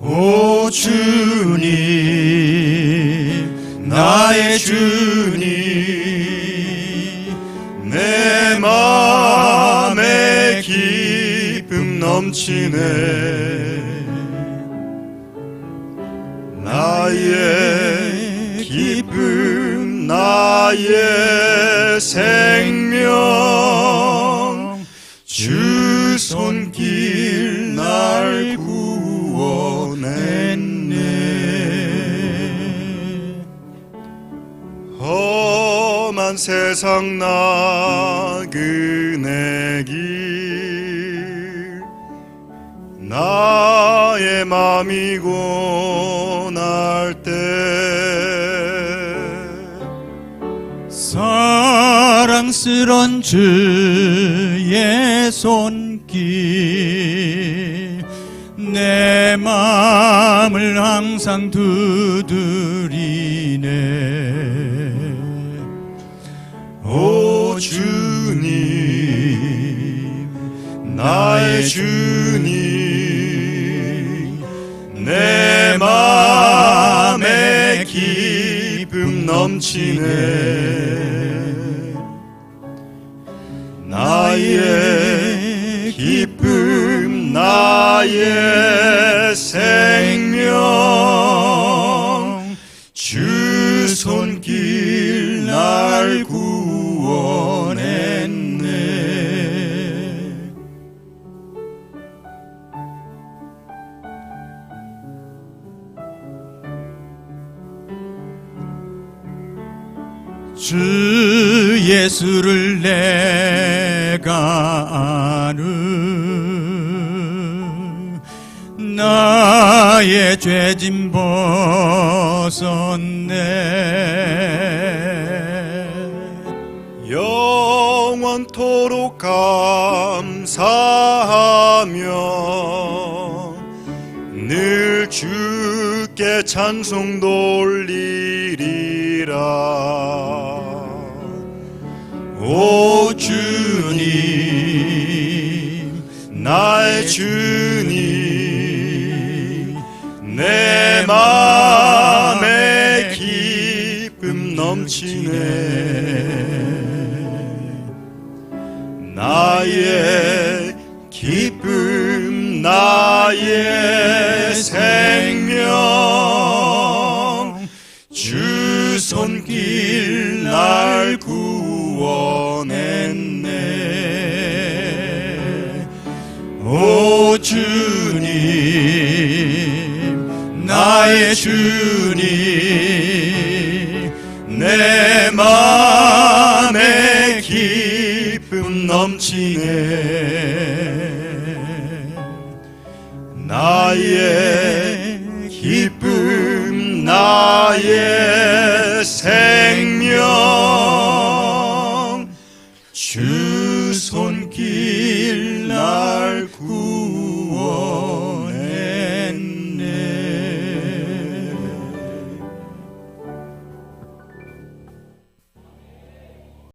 오 주님 나의 주님 내 마음에 기쁨 넘치네. 나의 기쁨 나의 생명 주 손길 날 구원했네. 험한 세상 나그네 길. 나의 맘이 고날 때 사랑스런 주의 손길 내 마음을 항상 두드리네. 오 주님 나의 주님 내 마음에 기쁨 넘치네. 나의 기쁨 나의 생명. 주 손길 날 구원했네. 주 예수를 내가 아는 나의 죄짐 벗었네. 영원토록 감사하며 늘 주께 찬송 돌리리라. 오 주님 나의 주님 넘치네. 나의 기쁨 나의 생명 주 손길 날 구원했네. 오 주님 나의 주님 내 마음에 기쁨 넘치네. 나의 기쁨 나의 생명 주 손길